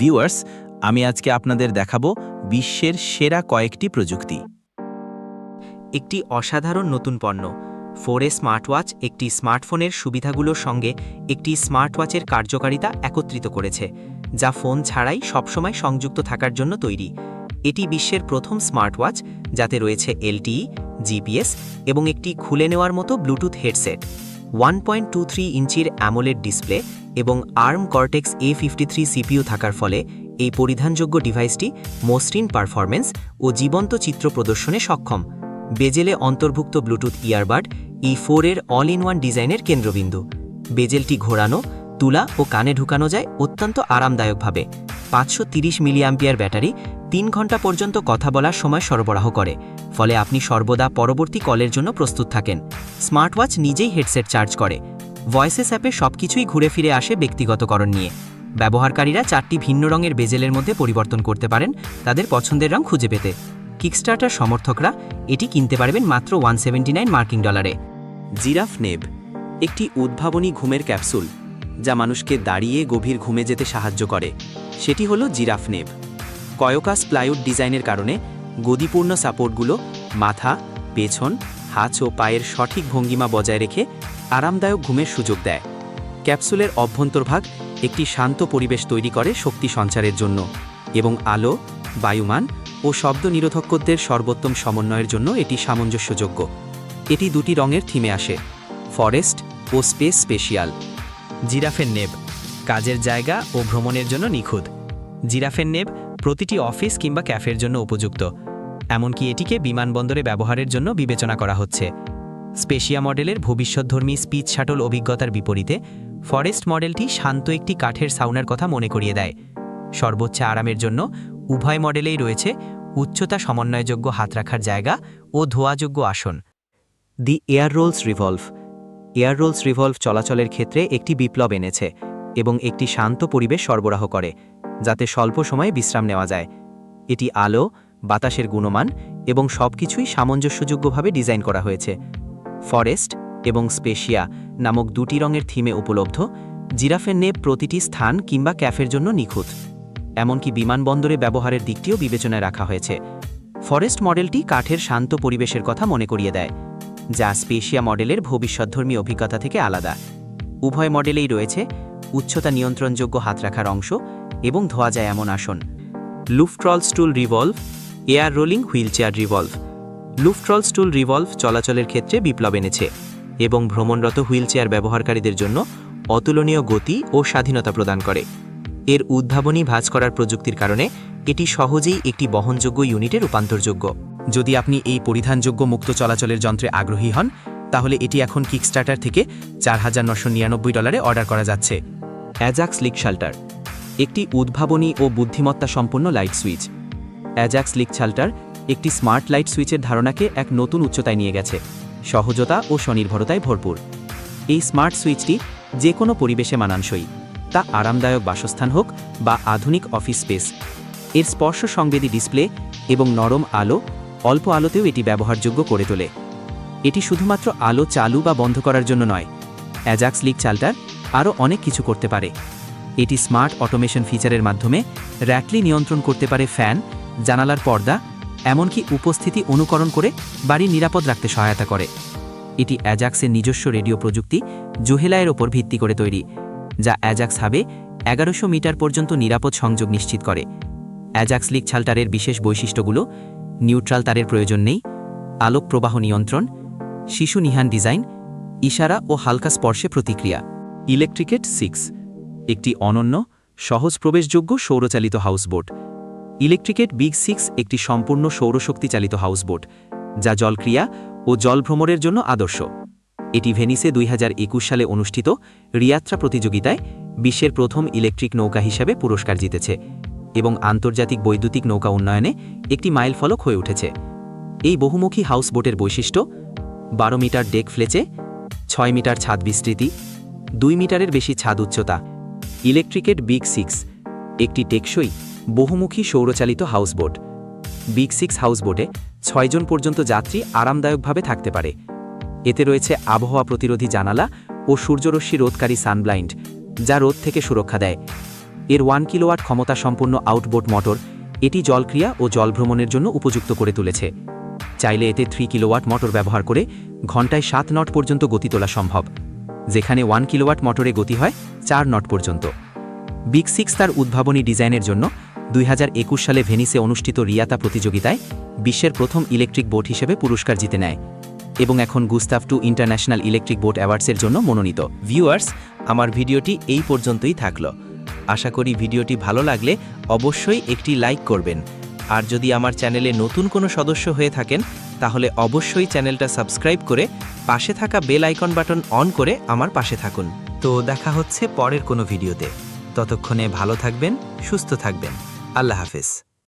Viewers, আমি আজকে আপনাদের দেখাবো বিশ্বের সেরা কয়েকটি প্রযুক্তি। একটি অসাধারণ নতুন পণ্য, ফোরে স্মার্টওয়াচ একটি স্মার্টফোনের সুবিধাগুলোর সঙ্গে একটি স্মার্টওয়াচের কার্যকারিতা একত্রিত করেছে, যা ফোন ছাড়াই সবসময় সংযুক্ত থাকার জন্য তৈরি। এটি বিশ্বের প্রথম স্মার্টওয়াচ, যাতে রয়েছে এলটিই, জিপিএস এবং একটি খুলে নেওয়ার মতো Bluetooth headset. One point two three ইঞ্চির অ্যামোলেড ডিসপ্লে এবং ARM Cortex A fifty three CPU থাকার ফলে এই পরিধানযোগ্য ডিভাইসটি মসৃণ পারফরমেন্স ও জীবন্ত চিত্র প্রদর্শনে সক্ষম। বেজেলে অন্তর্ভুক্ত ব্লুটুথ ইয়ারবার্ড ই ফোরের অল ইন ওয়ান ডিজাইনের কেন্দ্রবিন্দু। বেজেলটি ঘোরানো তুলা ও কানে ঢুকানো যায় অত্যন্ত আরামদায়কভাবে। পাঁচশো তিরিশ মিলিয়াম্পিয়ার ব্যাটারি তিন ঘণ্টা পর্যন্ত কথা বলার সময় সরবরাহ করে। ফলে আপনি সর্বদা পরবর্তী কলের জন্য প্রস্তুত থাকেন। স্মার্টওয়াচ নিজেই হেডসেট চার্জ করে। ভয়েসেস অ্যাপে সবকিছুই ঘুরে ফিরে আসে ব্যক্তিগতকরণ নিয়ে। ব্যবহারকারীরা চারটি ভিন্ন রঙের বেজেলের মধ্যে পরিবর্তন করতে পারেন তাদের পছন্দের রং খুঁজে পেতে। কিকস্টার্টার সমর্থকরা এটি কিনতে পারবেন মাত্র ওয়ান মার্কিং ডলারে। জিরাফ নেব, একটি উদ্ভাবনী ঘুমের ক্যাপসুল। যা মানুষকে দাঁড়িয়ে গভীর ঘুমে যেতে সাহায্য করে। সেটি হলো জিরাফ নেব কয়কাস প্লাইউড ডিজাইনের কারণে গদিপূর্ণ সাপোর্টগুলো মাথা, পেছন হাত ও পায়ের সঠিক ভঙ্গিমা বজায় রেখে আরামদায়ক ঘুমের সুযোগ দেয়। ক্যাপসুলের অভ্যন্তরভাগ একটি শান্ত পরিবেশ তৈরি করে শক্তি সঞ্চারের জন্য এবং আলো, বায়ুমান ও শব্দ নিরোধকদের সর্বোত্তম সমন্বয়ের জন্য এটি সামঞ্জস্যযোগ্য। এটি দুটি রঙের থিমে আসে, ফরেস্ট ও স্পেস স্পেশিয়াল। জিরাফের নেব, কাজের জায়গা ও ভ্রমণের জন্য নিখুঁত। জিরাফের নেব প্রতিটি অফিস কিংবা ক্যাফের জন্য উপযুক্ত, এমনকি এটিকে বিমানবন্দরে ব্যবহারের জন্য বিবেচনা করা হচ্ছে। স্পেশিয়া মডেলের ভবিষ্যৎধর্মী স্পিচ শাটল অভিজ্ঞতার বিপরীতে, ফরেস্ট মডেলটি শান্ত একটি কাঠের সাউনার কথা মনে করিয়ে দেয়। সর্বোচ্চ আরামের জন্য উভয় মডেলেই রয়েছে উচ্চতা সমন্বয়যোগ্য হাত রাখার জায়গা ও ধোয়াযোগ্য আসন। The air rolls revolve air rolls revolve চলাচলের ক্ষেত্রে একটি বিপ্লব এনেছে এবং একটি শান্ত পরিবেশ সরবরাহ করে, যাতে স্বল্প সময়ে বিশ্রাম নেওয়া যায়। এটি আলো, বাতাসের গুণমান এবং সবকিছুই সামঞ্জস্যযোগ্যভাবে ডিজাইন করা হয়েছে। ফরেস্ট এবং স্পেশিয়া নামক দুটি রঙের থিমে উপলব্ধ জিরাফের নেব প্রতিটি স্থান কিংবা ক্যাফের জন্য নিখুঁত, এমনকি বিমানবন্দরে ব্যবহারের দিকটিও বিবেচনায় রাখা হয়েছে। ফরেস্ট মডেলটি কাঠের শান্ত পরিবেশের কথা মনে করিয়ে দেয়। যা স্পেশিয়া মডেলের ভবিষ্যৎধর্মী অভিজ্ঞতা থেকে আলাদা। উভয় মডেলেই রয়েছে উচ্চতা নিয়ন্ত্রণযোগ্য হাত রাখার অংশ এবং ধোয়া যায় এমন আসন। Luftroll stool revolve, air rolling wheelchair revolve. Luftroll stool revolve চলাচলের ক্ষেত্রে বিপ্লব এনেছে এবং ভ্রমণরত হুইলচেয়ার ব্যবহারকারীদের জন্য অতুলনীয় গতি ও স্বাধীনতা প্রদান করে। এর উদ্ভাবনী ভাঁজ করার প্রযুক্তির কারণে এটি সহজেই একটি বহনযোগ্য ইউনিটে রূপান্তরযোগ্য। যদি আপনি এই পরিধানযোগ্য মুক্ত চলাচলের যন্ত্রে আগ্রহী হন, তাহলে এটি এখন কিকস্টার্টার থেকে চার হাজার নশো নিরানব্বই ডলারে অর্ডার করা যাচ্ছে। অ্যাজাক্স লিক শাল্টার একটি উদ্ভাবনী ও বুদ্ধিমত্তা সম্পন্ন লাইট সুইচ অ্যাজাক্স লিক শাল্টার একটি স্মার্ট লাইট সুইচের ধারণাকে এক নতুন উচ্চতায় নিয়ে গেছে। সহজতা ও স্বনির্ভরতায় ভরপুর। এই স্মার্ট সুইচটি যে কোনো পরিবেশে মানানসই, তা আরামদায়ক বাসস্থান হোক বা আধুনিক অফিস স্পেস এর স্পর্শ সংবেদী ডিসপ্লে এবং নরম আলো অল্প আলোতেও এটি ব্যবহারযোগ্য করে তোলে। এটি শুধুমাত্র আলো চালু বা বন্ধ করার জন্য নয়, অ্যাজাক্স লিক চালটার আরও অনেক কিছু করতে পারে। এটি স্মার্ট অটোমেশন ফিচারের মাধ্যমে র্যাটলি নিয়ন্ত্রণ করতে পারে ফ্যান, জানালার পর্দা, এমনকি উপস্থিতি অনুকরণ করে বাড়ি নিরাপদ রাখতে সহায়তা করে। এটি অ্যাজাক্সের নিজস্ব রেডিও প্রযুক্তি জোহেলায়ের ওপর ভিত্তি করে তৈরি, যা অ্যাজাক্স হাবে এগারোশো মিটার পর্যন্ত নিরাপদ সংযোগ নিশ্চিত করে। অ্যাজাক্স লিক ছালটারের বিশেষ বৈশিষ্ট্যগুলো নিউট্রাল তারের প্রয়োজন নেই, আলোক প্রবাহ নিয়ন্ত্রণ, শিশু নিহান ডিজাইন, ইশারা ও হালকা স্পর্শে প্রতিক্রিয়া। ইলেকট্রিকেট সিক্স, একটি অনন্য, সহজ প্রবেশযোগ্য সৌরচালিত হাউসবোট। ইলেকট্রিকেট বিগ সিক্স একটি সম্পূর্ণ সৌরশক্তি চালিত হাউসবোট, যা জলক্রিয়া ও জলভ্রমণের জন্য আদর্শ। এটি ভেনিসে দুই হাজার একুশ সালে অনুষ্ঠিত রিয়াত্রা প্রতিযোগিতায় বিশ্বের প্রথম ইলেকট্রিক নৌকা হিসাবে পুরস্কার জিতেছে। এবং আন্তর্জাতিক বৈদ্যুতিক নৌকা উন্নয়নে একটি মাইল ফলক হয়ে উঠেছে। এই বহুমুখী হাউসবোটের বৈশিষ্ট্য, বারো মিটার ডেক ফ্লেচে, ছয় মিটার ছাদ বিস্তৃতি, দুই মিটারের বেশি ছাদ উচ্চতা ইলেকট্রিকেট বিগ সিক্স, একটি টেকসই, বহুমুখী সৌরচালিত হাউসবোট। বিগ সিক্স হাউসবোটে ছয়জন পর্যন্ত যাত্রী আরামদায়কভাবে থাকতে পারে। এতে রয়েছে আবহাওয়া প্রতিরোধী জানালা ও সূর্যরশ্মি রোধকারী সানব্লাইন্ড, যা রোদ থেকে সুরক্ষা দেয়। এর ওয়ান কিলোওয়াট ক্ষমতা সম্পন্ন আউটবোট মোটর এটি জলক্রিয়া ও জলভ্রমণের জন্য উপযুক্ত করে তুলেছে। চাইলে এতে থ্রি কিলোওয়াট মোটর ব্যবহার করে ঘন্টায় সাত নট পর্যন্ত গতি তোলা সম্ভব, যেখানে ওয়ান কিলোওয়াট মোটরে গতি হয় চার নট পর্যন্ত। বিগ সিক্স তার উদ্ভাবনী ডিজাইনের জন্য দুই হাজার একুশ সালে ভেনিসে অনুষ্ঠিত রিয়াতা প্রতিযোগিতায় বিশ্বের প্রথম ইলেকট্রিক বোট হিসেবে পুরস্কার জিতে নেয় এবং এখন গুস্তাফ টু ইন্টারন্যাশনাল ইলেকট্রিক বোট অ্যাওয়ার্ডসের জন্য মনোনীত। ভিউয়ার্স, আমার ভিডিওটি এই পর্যন্তই থাকল। আশা করি ভিডিওটি ভালো লাগলে অবশ্যই একটি লাইক করবেন। আর যদি আমার চ্যানেলে নতুন কোনো সদস্য হয়ে থাকেন, তাহলে অবশ্যই চ্যানেলটা সাবস্ক্রাইব করে পাশে থাকা বেল আইকন বাটন অন করে আমার পাশে থাকুন। তো দেখা হচ্ছে পরের কোনো ভিডিওতে। ততক্ষণে ভালো থাকবেন, সুস্থ থাকবেন। আল্লাহ হাফেজ।